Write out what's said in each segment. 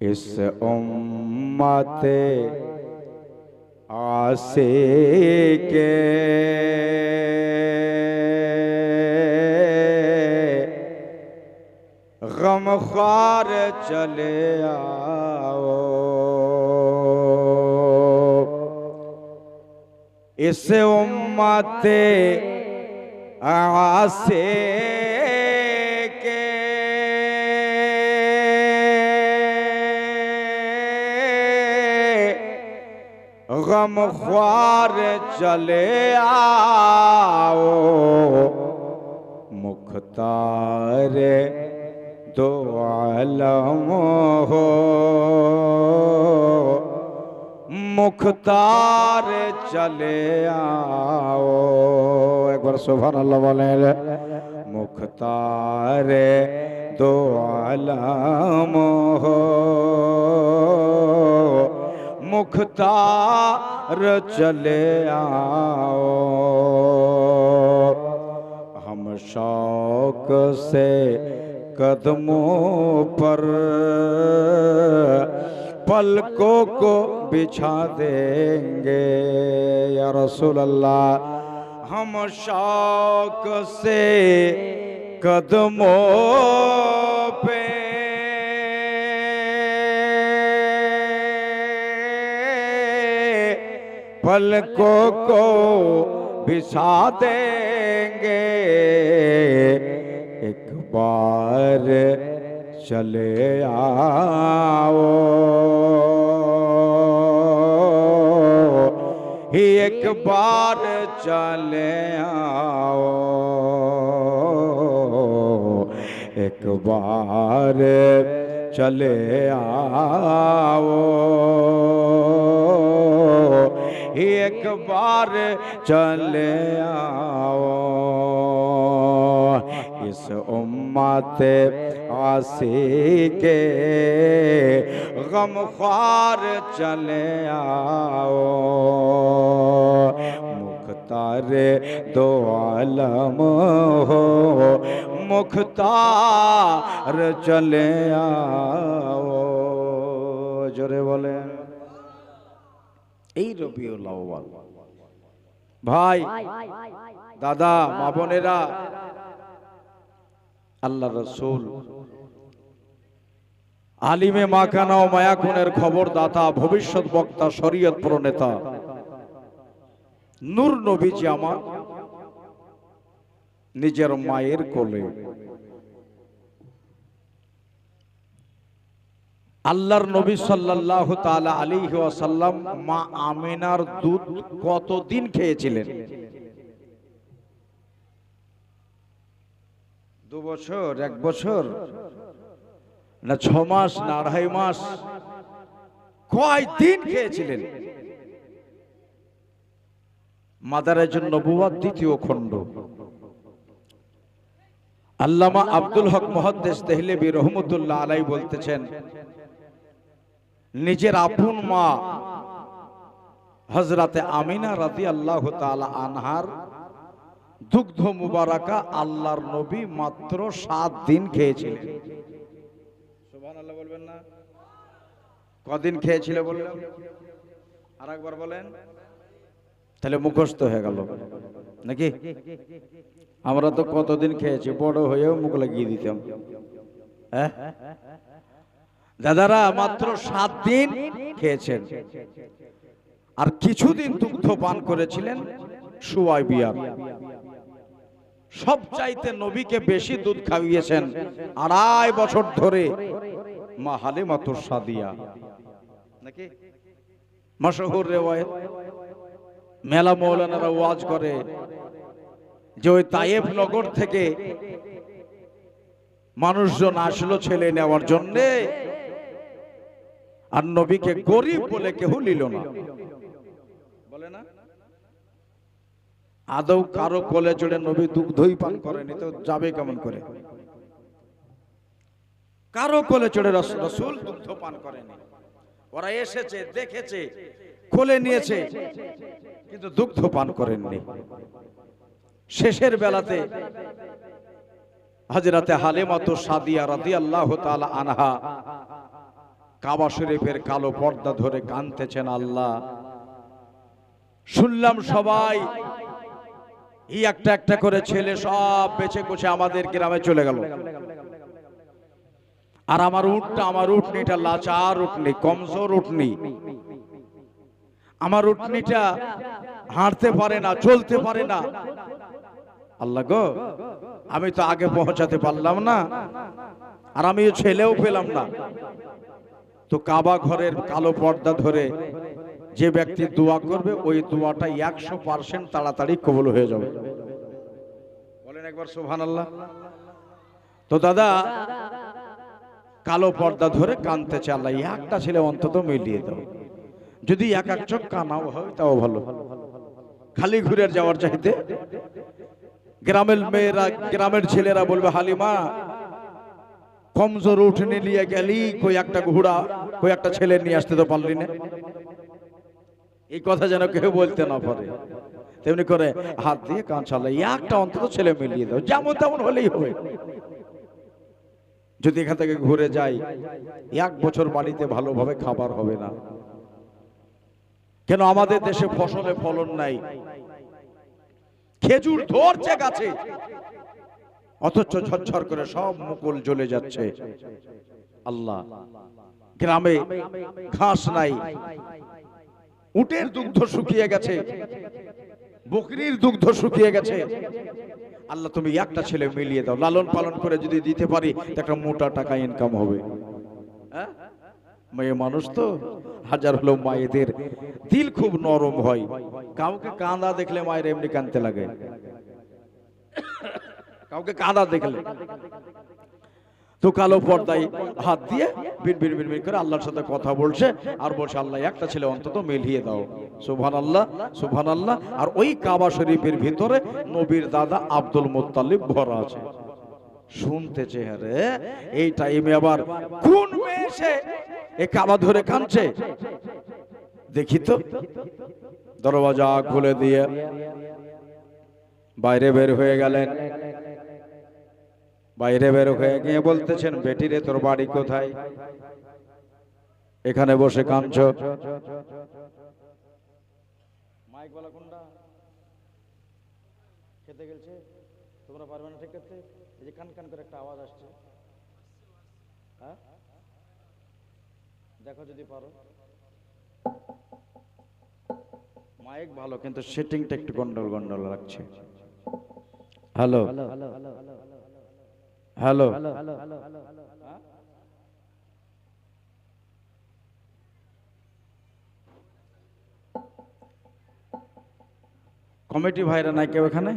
اس امت آسے کے غمخوار چلے آؤ۔ اس امت آسے غم خوار چلے آؤ۔ مختار دو عالم ہو۔ مختار چلے آؤ۔ ایک بار سبحان اللہ بولیں مختار دو عالم ہو۔ مختار چلے آؤ ہم شوق سے قدموں پر پلکوں کو بچھا دیں گے یا رسول اللہ ہم شوق سے قدموں پہ پلکوں کو بسا دیں گے۔ ایک بار چلے آؤ۔ ہی ایک بار چلے آؤ۔ ایک بار چلے آؤ۔ ایک بار چلے آؤ۔ اس امت آسی کے غم خوار چلے آؤ۔ مختار دو عالم ہو مختار چلے آؤ۔ جرے بولیں۔ এই রবিউল আউয়াল। ভাই, দাদা, মা বোনেরা আল্লাহ রসুল, আলিমে মাকানা ও মায়াকুনের খবর দাতা ভবিষ্যৎ বক্তা, শরীয়ত প্রণেতা, নূর নবীজি আমার, নিজের মায়ের কোলে। আল্লাহর নবী সাল্লাল্লাহু তাআলা আলাইহি ওয়াসাল্লাম মা আমিনার দুধ কতদিন খেয়েছিলেন? দু বছর, এক বছর? না, ছ মাস, না, আড়াই মাস? কয় দিন খেয়েছিলেন? মাদারের নবুয়াত দ্বিতীয় খণ্ড। আল্লামা আব্দুল হক মহাদ্দেশ দেহলেবি রহমতুল্লাহ আলাই বলতেছেন, নিজের আপন মা হজরতে আমিনা রাদি আল্লাহ আনহার দুগ্ধ মুবারাকা আল্লাহর নবী মাত্র সাত দিন খেয়েছিলেন। না? কদিন খেয়েছিল বললেন আর একবার বলেন। তাহলে মুখস্থ হয়ে গেল। নাকি? আমরা তো কতদিন খেয়েছি, বড় হয়েও মুখ লাগিয়ে দিতাম। হ্যাঁ? দাদারা মাত্র সাত দিন খেয়েছেন। আর কিছুদিন দুগ্ধ পান করেছিলেন সুয়াই সব চাইতে নবীকে বেশি দুধ খাইয়েছেন আড়াই বছর ধরে মা হালিমাতুর সাদিয়া। নাকি? মাশহুর রেওয়ায়ত। মেলা মৌলানারা ওয়াজ করে যে ওই তায়েফ নগর থেকে মানুষজন আসলো ছেলে নেওয়ার জন্যে। আর নবীকে গরিব বলে কেউ নিল না। বলে না? আদৌ কারও কোলে চড়ে নবী দুগ্ধই পান করেনি তো যাবে কেমন করে? কারও কোলে চড়ে রস- রসুল দুগ্ধ পান করেনি। ওরা এসেছে, দেখেছে, কোলে নিয়েছে। কিন্তু দুগ্ধ পান করেননি। শেষের বেলাতে হাজরাতে হালেমাতো সাদিয়া রাদি আল্লাহ আনহা কাবা শরীফের কালো পর্দা ধরে কানতেছেন আল্লাহ। শুনলাম সবাই, এই একটা একটা করে ছেলে সব বেছে কুছে আমাদের গ্রামে চলে গেল। আর আমার উঠটা আমার উঠনিটা লাচার উঠনি কমজোর উঠনি আমার উঠনিটা হাঁটতে পারে না, চলতে পারে না। আল্লাহ গো, আমি তো আগে পৌঁছাতে পারলাম না, আর আমি ছেলেও পেলাম না। তো কাবা ঘরের কালো পর্দা ধরে যে ব্যক্তি দোয়া করবে, ওই দোয়াটা একশো পার্সেন্ট তাড়াতাড়ি কবল হয়ে যাবে। বলেন একবার সুহান আল্লাহ তো দাদা, কালো পর্দা ধরে কানতেছে আল্লাহ একটা ছেলে অন্তত মিলিয়ে দাও। যদি এক এক চোখ কানাও হয়, তাও ভালো। খালি ঘুরে যাওয়ার চাইতে গ্রামের মেয়েরা, গ্রামের ছেলেরা বলবে, হালিমা, কমজোর উঠে নিয়ে গেলি, কই একটা ঘোড়া, কই একটা ছেলে নিয়ে আসতে তো পারলি না? এই কথা যেন কেউ বলতে না পারে। তেমনি করে হাত দিয়ে কান চালাই, একটা অন্তত ছেলে মিলিয়ে দাও, যেমন তেমন হলেই হবে। যদি এখান থেকে ঘুরে যাই, এক বছর বাড়িতে ভালোভাবে খাবার হবে না। কেন আমাদের দেশে ফসলে ফলন নাই? খেজুর ধরছে গাছে। অথচ ঝরঝর করে সব মুকুল জ্বলে যাচ্ছে। আল্লাহ, গ্রামে ঘাস নাই। উটের দুগ্ধ শুকিয়ে গেছে। বকরির দুগ্ধ শুকিয়ে গেছে। আল্লাহ, তুমি একটা ছেলে মিলিয়ে দাও। লালন পালন করে যদি দিতে পারি একটা মোটা টাকা ইনকাম হবে। হ্যাঁ? মেয়ে মানুষ তো? হাজার হলো মায়েদের দিল খুব নরম হয়। কাউকে কাঁদা দেখলে মায়ের এমনি কানতে লাগে। কাউকে কাঁদা দেখলে। তো কালো পর্দায় হাত দিয়ে বিন বিন করে আল্লাহর সাথে কথা বলছে, আর বলছে, আল্লাহ, একটা ছেলে অন্তত মিলিয়ে দাও। সুবহান আল্লাহ সুবহান আল্লাহ আর ওই কাবা শরীফের ভিতরে নবীর দাদা আব্দুল মুত্তালিব ভরা আছে। শুনতে চেহারে, এই টাইমে আবার কোন মেয়ে এ কাবা ধরে কাঁদছে? দেখি তো, দরওয়াজা খুলে দিয়ে বাইরে বের হয়ে গেলেন। বাইরে বের হয়ে গিয়ে বলতেছেন বেটিরে তোর বাড়ি কোথায়? এখানে বসে কাঁদছ। মাইক বলা কোনটা? খেতে গেছে তোমরা পারবে না ঠিক আছে এই যে কান কান করে একটা আওয়াজ আসছে হ্যাঁ দেখো যদি পারো মাইক ভালো কিন্তু সেটিংটা একটু গন্ডল গন্ডল লাগছে হ্যালো হ্যালো কমিটি ভাইরা নাই কেউ এখানে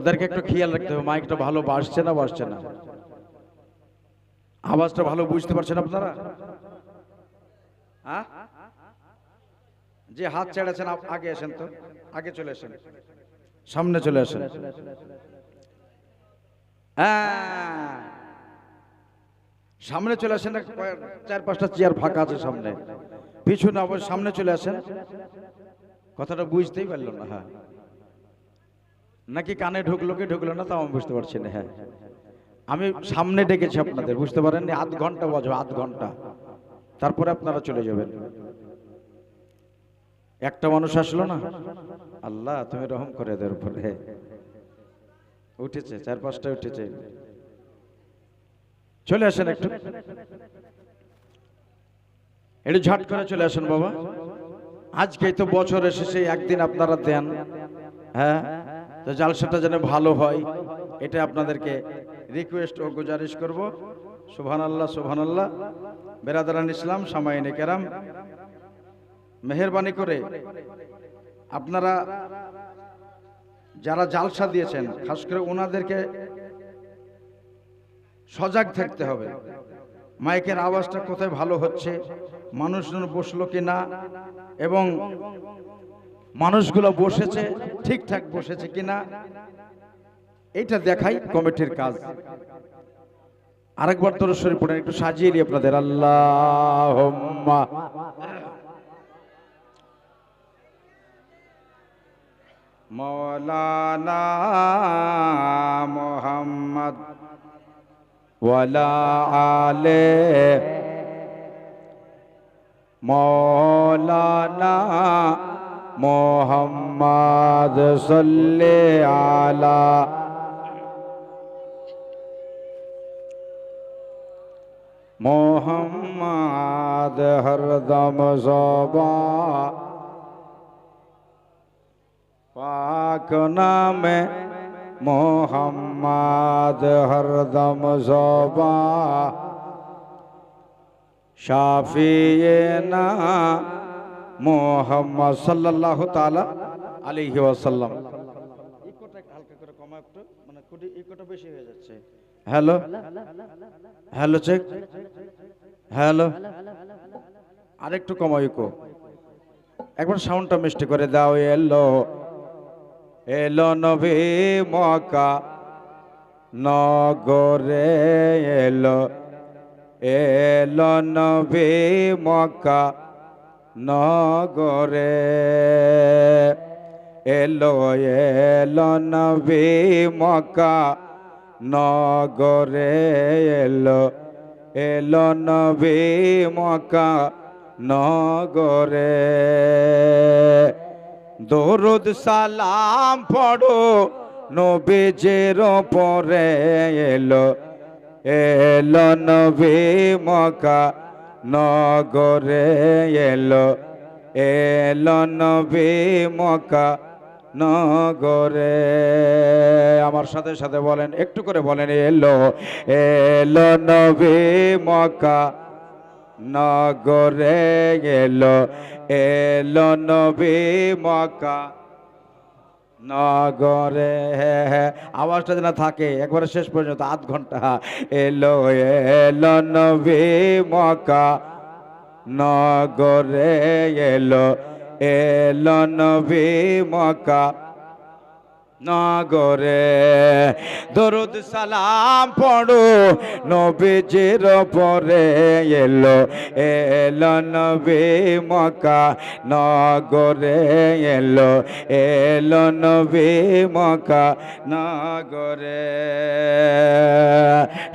ওদেরকে একটু খেয়াল রাখতে হবে, মাইকটা ভালো বাসছে না বাসছে না? আওয়াজটা ভালো বুঝতে পারছেন আপনারা? হ্যাঁ? যে হাত ছেড়েছেন আগে আসেন তো, আগে চলে আসেন। সামনে চলে আসেন। হ্যাঁ। সামনে চলে আসেন চার পাঁচটা চেয়ার ফাঁকা আছে সামনে। পিছনে আবার সামনে চলে আসেন। কথাটা বুঝতেই পারল না হ্যাঁ। নাকি কানে ঢুকলো কি ঢুকলো না তাও আমি বুঝতে পারছি না হ্যাঁ। আমি সামনে ডেকেছি আপনাদের, বুঝতে পারেন আধ ঘণ্টা বাজবে, আধ ঘণ্টা। তারপরে আপনারা চলে যাবেন। একটা মানুষ আসলো না? আল্লাহ, তুমি রহম করে এদের উপরে উঠেছে চার পাঁচটা উঠেছে। চলে আসেন একটু। একটু ঝট করে চলে আসেন বাবা। আজকে তো বছর এসেছে একদিন আপনারা দেন। হ্যাঁ? তো জালসাটা যেন ভালো হয়, এটা আপনাদেরকে রিকোয়েস্ট ও গুজারিশ করব। সুবহান আল্লাহ সুবহান আল্লাহ বেরাদারান ইসলাম, সামাইনে কেরাম। মেহরবানি করে আপনারা যারা জালসা দিয়েছেন, খাস করে ওনাদেরকে সজাগ থাকতে হবে। মাইকের আওয়াজটা কোথায় ভালো হচ্ছে, মানুষজন বসল কি না এবং মানুষগুলো বসেছে, ঠিকঠাক বসেছে কিনা এটা দেখাই কমিটির কাজ। আরেকবার তোর শরীর পড়েন, একটু সাজিয়ে দিই আপনাদের। আল্লাহ মোহাম্মদ ওয়ালা আলে মৌলানা মোহাম্মদ সাল্লে আলা মোহাম্মদ হরদম জবা পাক নামে মোহাম্মদ হরদম জবা শাফিয়ে না মোহাম্মদ সাল্লাল্লাহু তাআলা আলাইহি ওয়াসাল্লাম। ইকোটা হালকা করে কমা একটু মানে কুটি ইকোটা বেশি হয়ে যাচ্ছে। Hello hello check hello. আরেকটু কমাও ইকো। একবার সাউন্ডটা মিষ্টি করে দাও এলো এলো নবী মক্কা। নগরে এলো এলো নবী মক্কা। নগরে এলো এলো নবী মক্কা। নগরে এলো এলো নবী মক্কা। নগরে দরুদ সালাম পড়ো, নবীজের পরে এলো এলো নবী মক্কা। নগরে এলো এলো নবী মক্কা নগরে। আমার সাথে সাথে বলেন, একটু করে বলেন, এলো এলো নবী মক্কা নগরে এলো এলো নবী মক্কা নগরে। আওয়াজটা যেন থাকে, একবারে শেষ পর্যন্ত, আধ ঘণ্টা। এলো এলো নবী মকা নগরে এলো এলো নবী মক্কা। নগরে। দরুদ সালাম পড়ো, নবীজির পরে এলো এলো নবী মক্কা নগরে এলো এলো নবী মক্কা নগরে।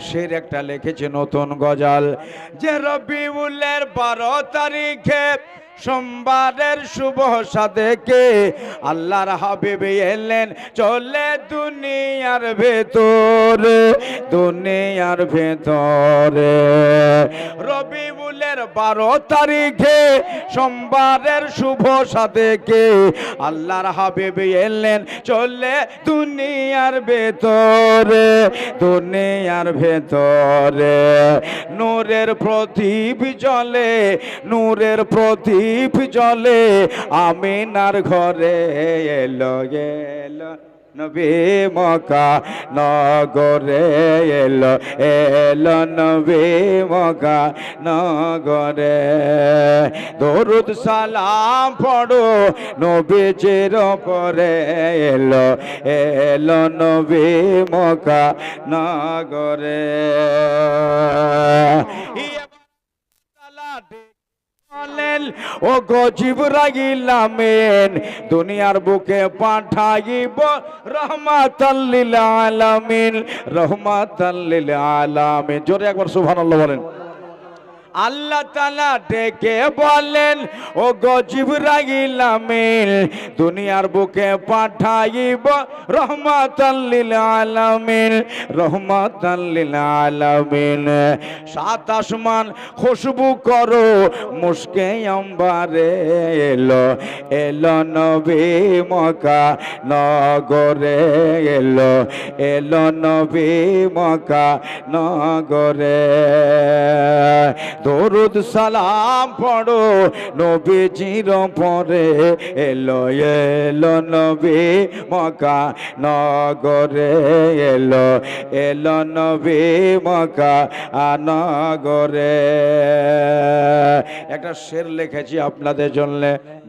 সের একটা লিখেছে নতুন গজাল, যে রবিউলের বারো তারিখে সোমবারের শুভ সাদেকে আল্লাহর হাবিবে এলেন চলে দুনিয়ার ভেতরে দুনিয়ার ভেতরে। রবিউলের বারো তারিখে, সোমবারের শুভ সাদেকে আল্লাহর হাবিবে এলেন, চলে দুনিয়ার ভেতরে দুনিয়ার ভেতরে। নূরের প্রদীপ জলে নূরের প্রদীপ জলে আমিনার ঘরে এলো এলো। নবী মকা নগরে এলো এলো নবী মকা নগরে। দরুদ সালাম পড়ো, নবীজির পরে এলো এলো নবী মকা নগরে। বলেন ও গজিব রাগিলামেন দুনিয়ার বুকে পাঠাইব রহমাতাল্লিল আলামিন রহমাতাল্লিল আলামিন। জোরে একবার সুবহানাল্লাহ বলেন। আল্লাহ তালা ডেকে বলেন ও গজিব রাগিলামিন দুনিয়ার বুকে পাঠাইব রহমাতাল্লিল আলামিন রহমাতাল্লিল আলামিন। সাত আসমান খুশবু করো, মুস্কে অম্বারে এলো এলো নবী মকা নগরে এলো এলো নবী মকা নগরে। দরুদ সালাম পড়ো, নবীজির পরে এলো এলো নবী মকা নগরে এলো এলো নবী মকা নগরে। একটা শের লিখেছি আপনাদের জন্য।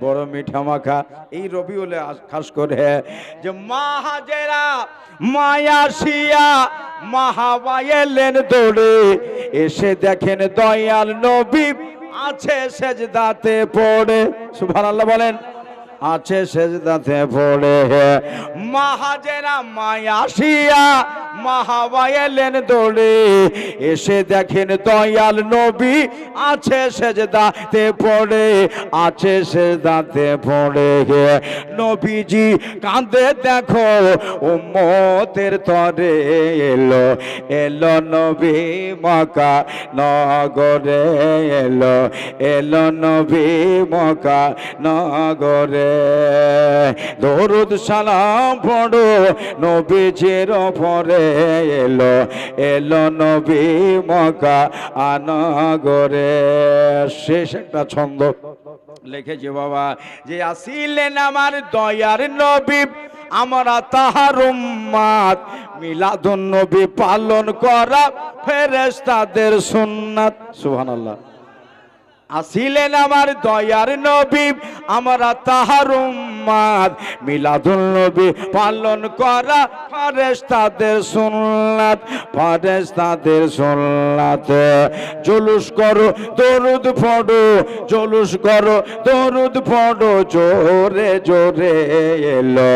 বড় মিঠা মাখা। এই রবিউলে খাস করে যে মাহাজেরা মায়া শিয়া মাহাবা এলেন দৌড়ে। এসে দেখেন দয়াল নবী আছে সেজদাতে পড়ে। সুবহানাল্লাহ বলেন, আছে সেজদাতে পড়ে। মাহাজেরা মায়া শিয়া মা হাওয়া এলেন দৌড়ে এসে দেখেন দয়াল নবী আছে সেজদাতে পড়ে, আছে সেজদাতে পড়ে। গে নবীজি কাঁদে, দেখো উম্মতের তরে এলো এলো নবী মকা নগরে এলো এলো নবী মকা নগরে। দরুদ সালাম পড়ো নবীজির পরে এলো এলো নবী মকা আনগরে। শেষ একটা ছন্দ লিখেছে বাবা, যে আসিলেন আমার দয়ার নবী, আমরা তাহার উম্মাদ, মিলাদুন নবী পালন করা ফেরেশতাদের সুন্নাত। সুবহানাল্লাহ। আসিলেন আমার দয়ার নবী, আমরা তাহার উম্মাদ। মিলাদুল নবী পালন করা ফারেস্তাদের সুন্নাত ফারেস্তাদের সুন্নাত। জুলুস করো, দরুদ পড়ো, জুলুস করো, দরুদ পড়ো, জোরে জোরে এলো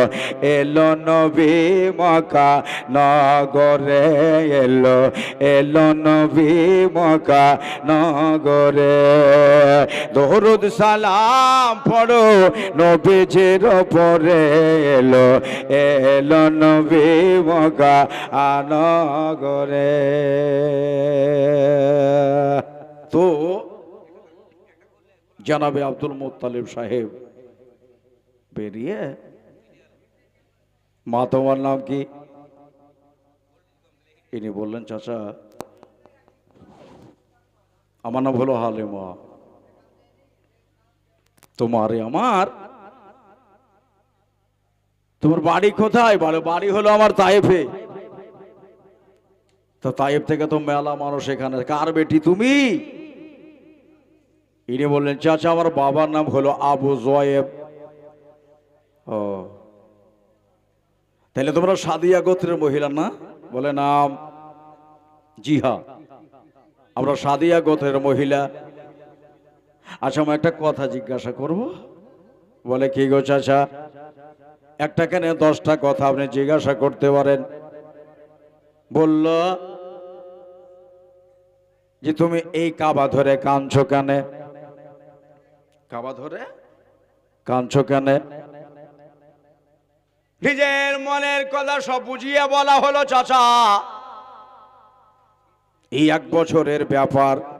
এলো নবী মকা নগরে এলো এলো নবী মকা নগরে দরুদ সালাম পড়ো, নবীজির পরে এলো এলো নবী মকা আনগরে তো জানাবে আব্দুল মোত্তালিব সাহেব বেরিয়ে, মা তোমার নাম কি? ইনি বললেন, চাচা, আমার নাম হলো হালিমা। তোমারে আমার, তোমার বাড়ি কোথায়? বলে, বাড়ি হলো আমার তাইফে তো তাইফ থেকে তো মেলা মানুষ এখানে। কার বেটি তুমি? ইনি বললেন, চাচা, আমার বাবার নাম হলো আবু জয়েব। ও। তাহলে তোমরা সাদিয়া গোত্রের মহিলা না? বলে নাম জি হ্যাঁ আমরা সাদিয়া গোত্রের মহিলা। আচ্ছা আমি একটা কথা জিজ্ঞাসা করব? বলে কি গো চাচা? একটা কেন দশটা কথা আপনি জিজ্ঞাসা করতে পারেন। বলল যে তুমি এই কাবা ধরে কাঁদছো কেন? কাবা ধরে? কাঁদছো কেন? নিজের মনের কথা সব বুঝিয়ে বলা হলো চাচা। এই এক বছরের ব্যাপার।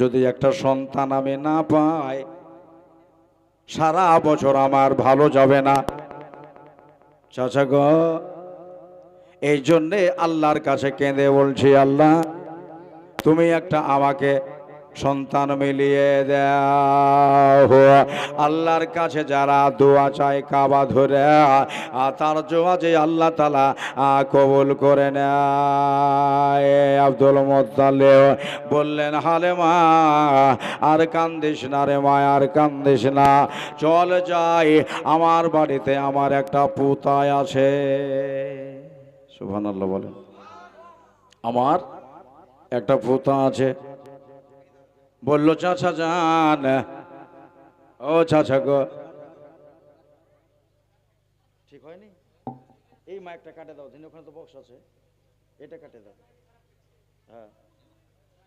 যদি একটা সন্তান আমি না পাই, সারা বছর আমার ভালো যাবে না। চাচা গ, এই জন্যে আল্লাহর কাছে কেঁদে বলছি, আল্লাহ, তুমি একটা আমাকে সন্তান মিলিয়ে দাও আল্লাহর কাছে যারা দোয়া চায় কাবা ধরে তার জোয়া যে আল্লাহ তালা কবুল করে নেয়। আব্দুল মোত্তালে বললেন, হালে মা, আর কান্দিস না রে মা, আর কান্দিস না। চল যাই, আমার বাড়িতে আমার একটা পুতায় আছে। সুবহান আল্লাহ বলেন। আমার একটা পুতা আছে। বলল চাচা যান ও চাচা গো ঠিক হয়নি এই মাইকটা কাটে দাও দিন ওখানে তো বক্স আছে এটা কাটে দাও হ্যাঁ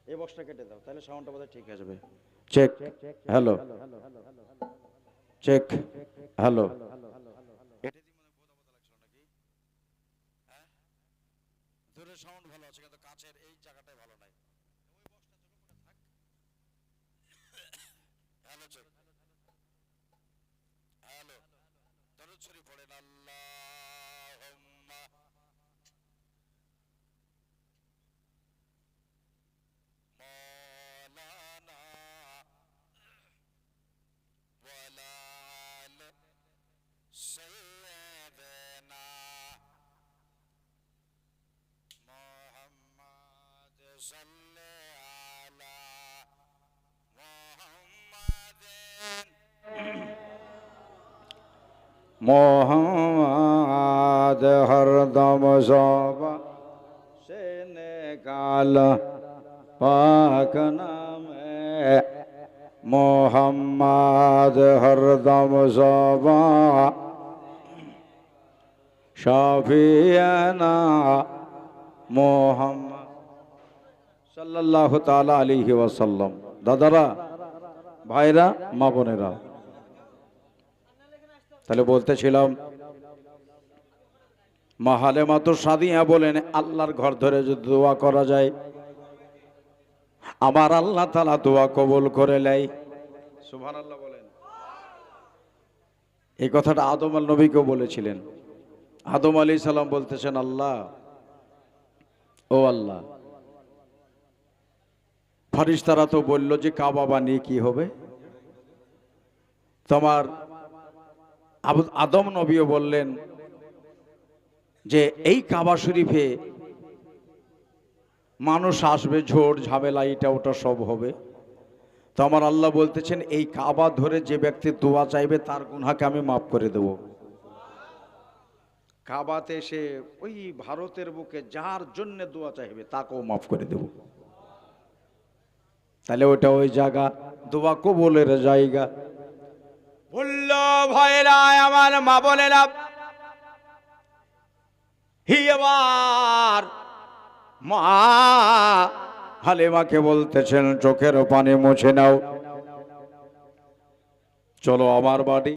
এই বক্সটা কেটে দাও তাহলে সাউন্ডটা বোধহয় ঠিক আসবে check hello check hello sound ভালো আছে কিন্তু কাছের এই জায়গাটাই ভালো নাই হ্যালো চেক হ্যালো দরুদ শরীফ পড়েন আল্লাহুম্মা মাওলানা ওয়ালাল সাইয়্যিদানা মোহাম্মদ সাল্লি আলা মোহাম্মদ হরদম সব। সে কাল পাক নামে মোহাম্মদ হরদম সব। শাফিয়ানা মোহাম্মদ সাল্লাল্লাহু তাআলা আলাইহি ওয়াসাল্লাম। দাদারা, ভাইরা মা বোনেরা তাহলে বলতেছিলাম, মাহালে মাতো সাদিয়া বলেন, আল্লাহর ঘর ধরে যদি দোয়া করা যায়, আমার আল্লাহ তালা দোয়া কবুল করে নেয়। সুবহান আল্লাহ বলেন। এই কথাটা আদম আল নবীকেও বলেছিলেন। আদম আলী সালাম বলতেছেন, আল্লাহ, ও আল্লাহ ফারিস্তারা তো বলল যে কাবা বানিয়ে কি হবে? তোমার আবু- আদম নবীও বললেন যে, এই কাবা শরীফে মানুষ আসবে ঝোড় ঝামেলা, এটা ওটা সব হবে। তো আমার আল্লাহ বলতেছেন, এই কাবা ধরে যে ব্যক্তি দোয়া চাইবে, তার গুনাকে আমি মাফ করে দেব। কাবাতে এসে ওই ভারতের বুকে যার জন্য দোয়া চাইবে, তাকেও মাফ করে দেব। তাহলে ওটা ওই জায়গা, দোয়া কবলের জায়গা। বলল ভয়রা আমার মা বলে হি এবার মা হালিমাকে বলতেছেন, চোখের পানি মুছে নাও। চলো আমার বাড়ি।